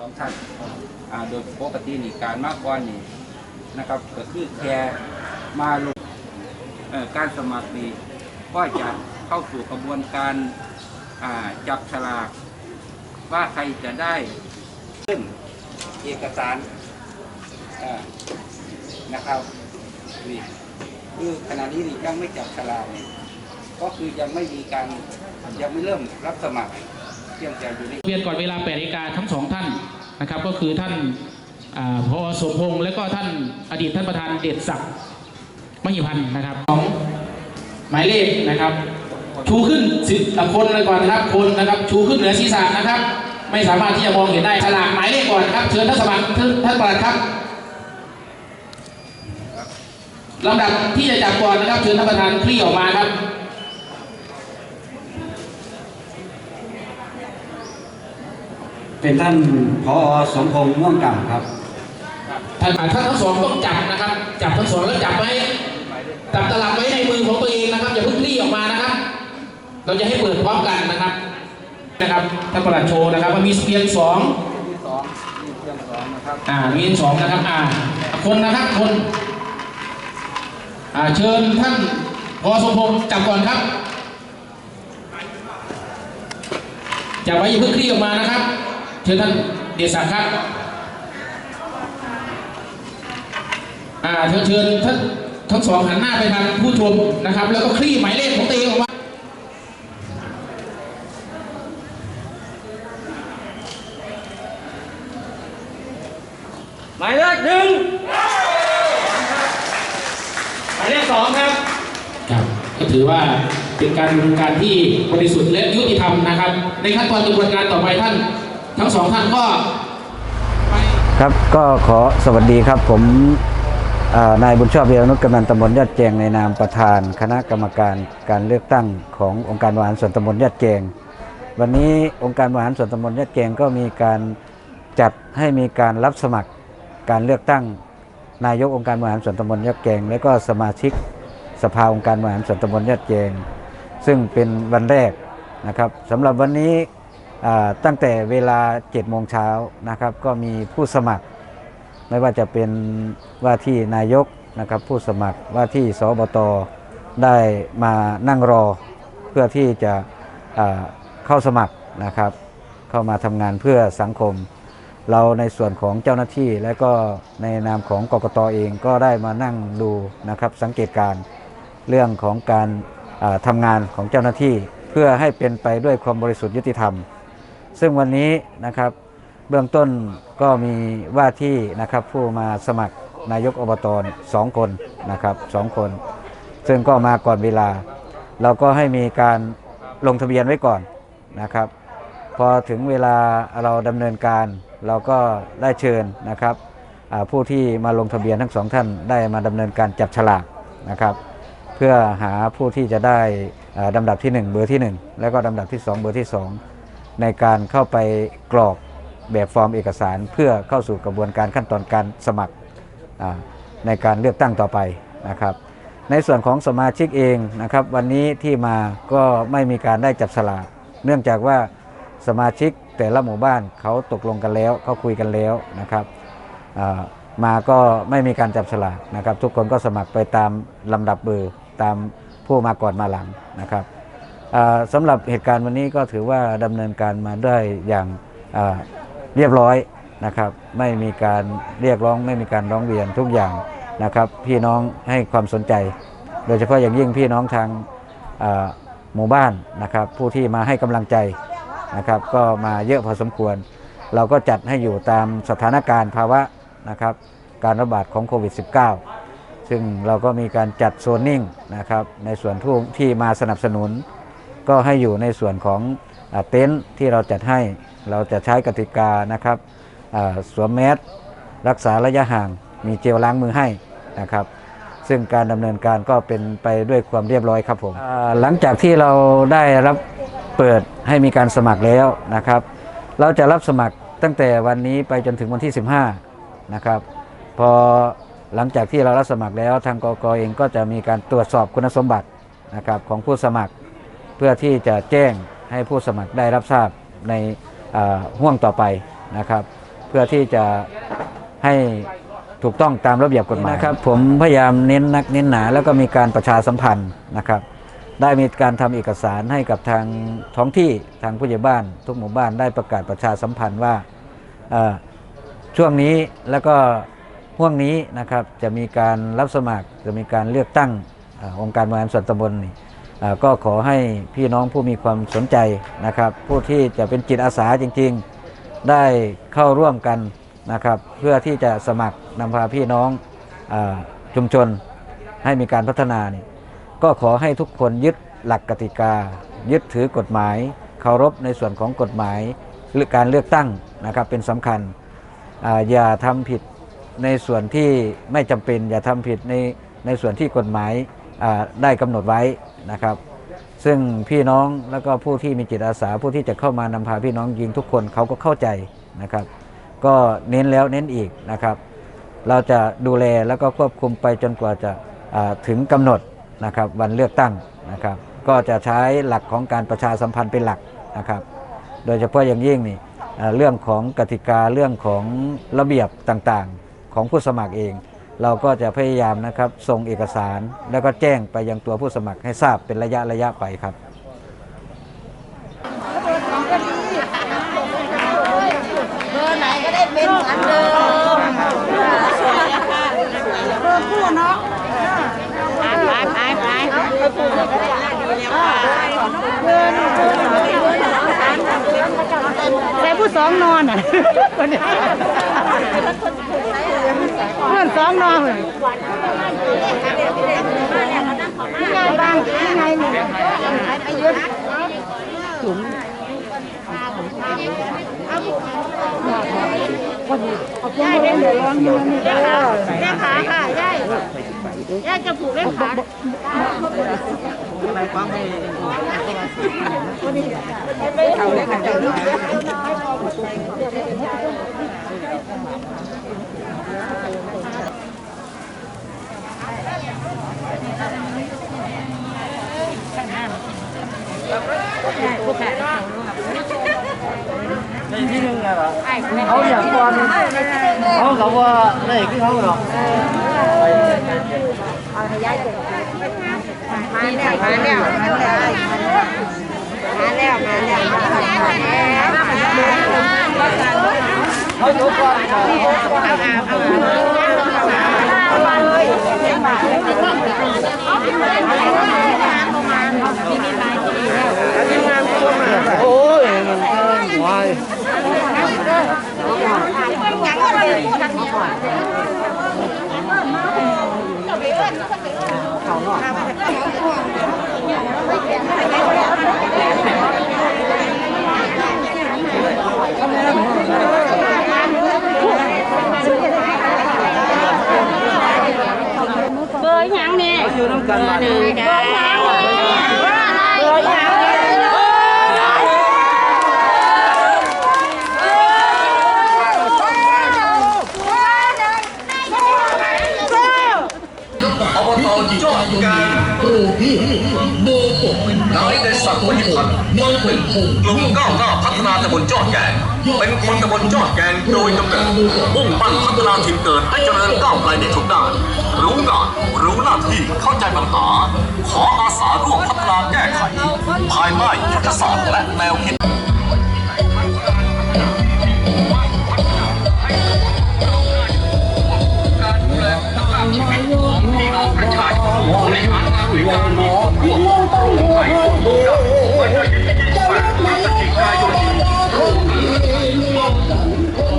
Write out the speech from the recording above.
สองท่านโดยปกตินี่การมากกว่านี่นะครับก็คือแค่มาลงการสมัครนี่ก็จะเข้าสู่กระบวนการาจับฉลาก ว่าใครจะได้ขึ้นเอกสารนะครับนี่คือขณะนี้นี่ยังไม่จับฉลากก็คือยังไม่มีการยังไม่เริ่มรับสมัคร เพียงแต่อยู่ในเรียนก่อนเวลา8นาฬิกาทั้งสองท่านนะครับ ก็คือท่านอาพอสมพงษ์และก็ท่านอดีตท่านประธานเดชศักดิ์มหิพันธ์นะครับของหมายเลขนะครับ ชูขึ้นสิบคนเลยก่อนนะครับคนนะครับ ชูขึ้นเหนือศีรษะนะครับ ไม่สามารถที่จะมองเห็นได้ฉลากหมายเลขก่อนครับ เชิญท่านสมัครท่านท่านประหลัดครับลำดับที่จะจับก่อนนะครับเชิญท่านประธานคลี่ออกมาครับ เป็นท่านพอสมพงษ์ม่วงกล่ำครับท่านท่านทั้งสองต้องจับนะครับ จับทั้งสองแล้วจับไว้จับตลับไว้ในมือของตัวเองนะครับอย่าเพิ่งรีออกมานะครับ เราจะให้เปิดพร้อมกันนะครับนะครับท่านประหลัดโชว์นะครับว่ามีเพียงสองที่สองมีเพียงสองนะครับอ่ามีสองนะครับอ่าคนนะครับคนอ่าเชิญท่านพอสมพงษ์จับก่อนครับจับไว้อย่าเพิ่งคลี่ออกมานะครับ เชิญท่านเดชศักดิ์ครับอ่าเชิญเชิญท่านทั้งสองหันหน้าไปทางผู้ชมนะครับ แล้วก็คลี่หมายเลขของตัวเองออกมาหมายเลขหนึ่งหมายเลขสองครับครับก็ถือว่าเป็นการดำเนินการที่บริสุทธิ์และยุติธรรมนะครับ ในขั้นตอนกระบวนการต่อไปท่าน ทั้งสองท่านก็ ครับก็ขอสวัสดีครับผมนายบุญชอบเวียนุชกำนันตำบลยอดแจงในนามประธาน คณะกรรมการการเลือกตั้งขององค์การบริหารส่วนตำบลยอดแจงวันนี้องค์การบริหารส่วนตำบลยอดแจงก็มีการจัดให้มีการรับสมัครการเลือกตั้งนายกองค์การบริหารส่วนตำบลยอดแจงและก็สมาชิกสภาองค์การบริหารส่วนตำบลยอดแจงซึ่งเป็นวันแรกนะครับสำหรับวันนี้ ตั้งแต่เวลา7โมงเช้านะครับก็มีผู้สมัคร ไม่ว่าจะเป็นว่าที่นายกนะครับผู้สมัครว่าที่สบตได้มานั่งรอเพื่อที่จะเข้าสมัครนะครับ เข้ามาทำงานเพื่อสังคม เราในส่วนของเจ้าหน้าที่และก็ในนามของกกตเองก็ได้มานั่งดูนะครับสังเกตการเรื่องของการทำงานของเจ้าหน้าที่ เพื่อให้เป็นไปด้วยความบริสุทธิ์ยุติธรรม ซึ่งวันนี้นะครับเบื้องต้นก็มีว่าที่นะครับผู้มาสมัครนายกอบตสองคนนะครับสองคน ซึ่งก็มาก่อนเวลา เราก็ให้มีการลงทะเบียนไว้ก่อนนะครับ พอถึงเวลาเราดำเนินการเราก็ได้เชิญนะครับผู้ที่มาลงทะเบียนทั้งสองท่านได้มาดำเนินการจับฉลากนะครับ เพื่อหาผู้ที่จะได้อ่าลำดับที่ 1 เบอร์ที่ 1 แล้วก็ลำดับที่ 2 เบอร์ที่ 2 ในการเข้าไปกรอกแบบฟอร์มเอกสาร เพื่อเข้าสู่กระบวนการขั้นตอนการสมัครในการเลือกตั้งต่อไปนะครับ ในส่วนของสมาชิกเองนะครับ วันนี้ที่มาก็ไม่มีการได้จับสลากเนื่องจากว่าสมาชิกแต่ละหมู่บ้านเขาตกลงกันแล้วเขาคุยกันแล้วนะครับมาก็ไม่มีการจับสลากนะครับ ทุกคนก็สมัครไปตามลำดับเบอร์ตามผู้มาก่อนมาหลังนะครับ สำหรับเหตุการณ์วันนี้ก็ถือว่าดำเนินการมาได้อย่างเรียบร้อยนะครับไม่มีการเรียกร้องไม่มีการร้องเรียนทุกอย่างนะครับ พี่น้องให้ความสนใจ โดยเฉพาะอย่างยิ่งพี่น้องทางหมู่บ้านนะครับ ผู้ที่มาให้กำลังใจนะครับ ก็มาเยอะพอสมควร เราก็จัดให้อยู่ตามสถานการณ์ภาวะนะครับ การระบาดของโควิด -19 ซึ่งเราก็มีการจัดโซนนิ่งนะครับในส่วนที่ที่มาสนับสนุน ก็ให้อยู่ในส่วนของอเต็นท์ที่เราจัดให้เราจะใช้กติกานะครับสวมแมสรักษาระยะห่าง มีเจลล้างมือให้นะครับ ซึ่งการดำเนินการก็เป็นไปด้วยความเรียบร้อยครับผมหลังจากที่เราได้รับเปิดให้มีการสมัครแล้วนะครับ เราจะรับสมัครตั้งแต่วันนี้ไปจนถึงวันที่ 15นะครับพอหลังจากที่เรารับสมัครแล้วทางกกเองก็จะมีการตรวจสอบคุณสมบัตินะครับของผู้สมัคร พื่อที่จะแจ้งให้ผู้สมัครได้รับทราบในอ่าห่วงต่อไปนะครับ เพื่อที่จะให้ถูกต้องตามระเบียบกฎหมายนะครับ ผมพยายามเน้นนักเน้นหนา แล้วก็มีการประชาสัมพันธ์นะครับ ได้มีการทำเอกสารให้กับทางท้องที่ทางผู้ใหญ่บ้าน ทุกหมู่บ้านได้ประกาศประชาสัมพันธ์ว่าเอ่อช่วงนี้แล้วก็ห่วงนี้นะครับจะมีการรับสมัครจะมีการเลือกตั้งเออองค์การบริหารส่วนตำบลนี่เอ่อ ก็ขอให้พี่น้องผู้มีความสนใจนะครับ ผู้ที่จะเป็นจิตอาสาจริงๆ ได้เข้าร่วมกันนะครับ เพื่อที่จะสมัครนำพาพี่น้องอชุมชนให้มีการพัฒนานี่ก็ขอให้ทุกคนยึดหลักกติกา ยึดถือกฎหมาย เคารพในส่วนของกฎหมายหรือการเลือกตั้งนะครับเป็นสำคัญออย่าทำผิดในส่วนที่ไม่จำเป็น อย่าทำผิดในในส่วนที่กฎหมายได้กำหนดไว้ นะครับ ซึ่งพี่น้องแล้วก็ผู้ที่มีจิตอาสาผู้ที่จะเข้ามานำพาพี่น้องยิงทุกคนเขาก็เข้าใจนะครับ ก็เน้นแล้วเน้นอีกนะครับ เราจะดูแลแล้วก็ควบคุมไปจนกว่าจะถึงกำหนดนะครับวันเลือกตั้งนะครับ ก็จะใช้หลักของการประชาสัมพันธ์เป็นหลักนะครับ โดยเฉพาะอย่างยิ่งนี่เรื่องของกติกาเรื่องของระเบียบต่างๆ ของผู้สมัครเอง เราก็จะพยายามนะครับส่งเอกสาร แล้วก็แจ้งไปยังตัวผู้สมัครให้ทราบเป็นระยะระยะไปครับเบอร์ไหนก็ได้เป็นเหมือนเดิมเบอร์คู่เนาะไปไปไปไปคู่ก็ได้เบอร์แต่ผู้สองนอนอะ เพื่อนสองนอเลยนี่ไงบ้างนี่ไงหนึ่งไปยืนยายเป็นเดี๋ยวลองดูนี่ย่าขาย่าขาค่ะยายยายจะผูกเล่นขาในที่หนึ่งไง เหรอเขาอยากก่อนเขาเขาว่าได้ขึ้นเขาหรอกมาแล้วมาแล้วมาแล้วมาแล้วมาแล้วเขายกก่อนโอ้ยมันวาย เขาหน่อยายได้สักดิ์วัฒพันธ์มันเป็นกลุ่มก้าวหน้าพัฒนาตำบลจอดแกงเป็นคนตำบลจอดแกงโดยกำเนิดมุ่งมั่นพัฒนาถิ่นเกิดให้เจริญก้าวไกลในทุกด้านรู้งานรู้หน้าที่เข้าใจปัญหา ขออาสาร่วมพัฒนาแก้ไขภายใต้ยุทธศาสตร์และแนวคิด 我愿我愿，我愿我愿，我愿我愿，我愿我愿。